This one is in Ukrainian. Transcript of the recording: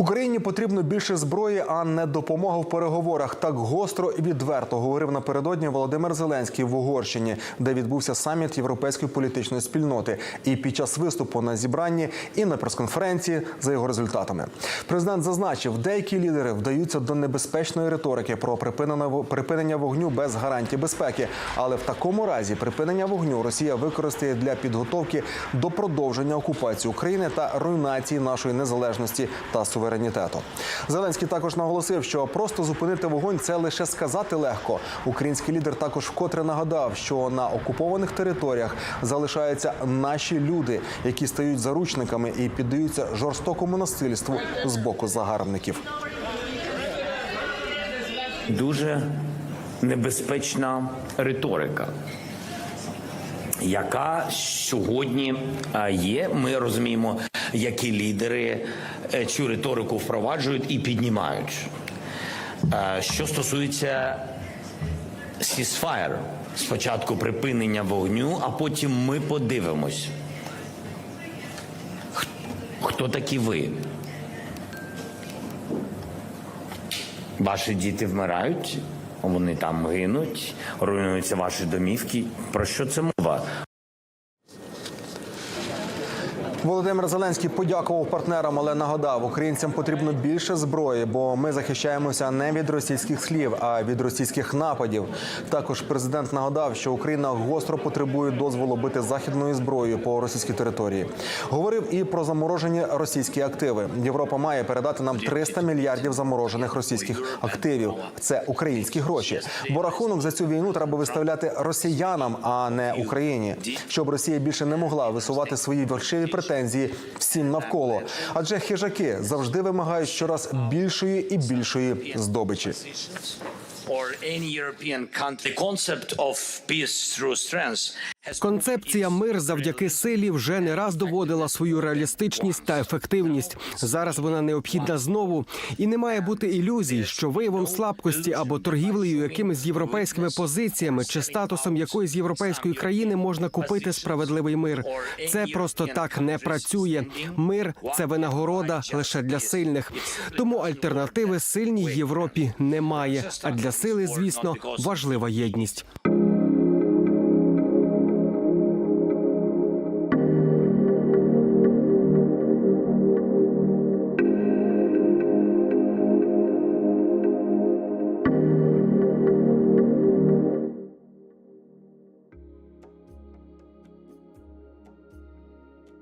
Україні потрібно більше зброї, а не допомога в переговорах. Так гостро і відверто говорив напередодні Володимир Зеленський в Угорщині, де відбувся саміт європейської політичної спільноти. І під час виступу на зібранні і на прес-конференції за його результатами. Президент зазначив, деякі лідери вдаються до небезпечної риторики про припинення вогню без гарантій безпеки. Але в такому разі припинення вогню Росія використає для підготовки до продовження окупації України та руйнації нашої незалежності та суверенітету. Зеленський також наголосив, що просто зупинити вогонь це лише сказати легко. Український лідер також вкотре нагадав, що на окупованих територіях залишаються наші люди, які стають заручниками і піддаються жорстокому насильству з боку загарбників. дуже небезпечна риторика, яка сьогодні е, є. Ми розуміємо, які лідери е, цю риторику впроваджують і піднімають. Е, Що стосується ceasefire, спочатку припинення вогню, а потім ми подивимось. Хто такі ви? Ваші діти вмирають, вони там гинуть, руйнуються ваші домівки. Про що це мова? Europa Володимир Зеленський подякував партнерам, але нагадав, українцям потрібно більше зброї, бо ми захищаємося не від російських слів, а від російських нападів. Також президент нагадав, що Україна гостро потребує дозволу бити західною зброєю по російській території. Говорив і про заморожені російські активи. Європа має передати нам 300 мільярдів заморожених російських активів. Це українські гроші. Бо рахунок за цю війну треба виставляти росіянам, а не Україні, щоб Росія більше не могла висувати свої вершиві претензії всім навколо. Адже хижаки завжди вимагають щораз більшої і більшої здобичі. Or any European country. The concept of peace through strength has Концепція мир завдяки силі вже не раз доводила свою реалістичність та ефективність. Зараз вона необхідна знову, і не має бути ілюзій, що виявом слабкості або торгівлею якимись європейськими позиціями чи статусом якоїсь європейської країни можна купити справедливий мир. Це просто так не працює. Мир це винагорода лише для сильних. Тому альтернативи сильній Європі немає. А для сили, звісно, важлива єдність.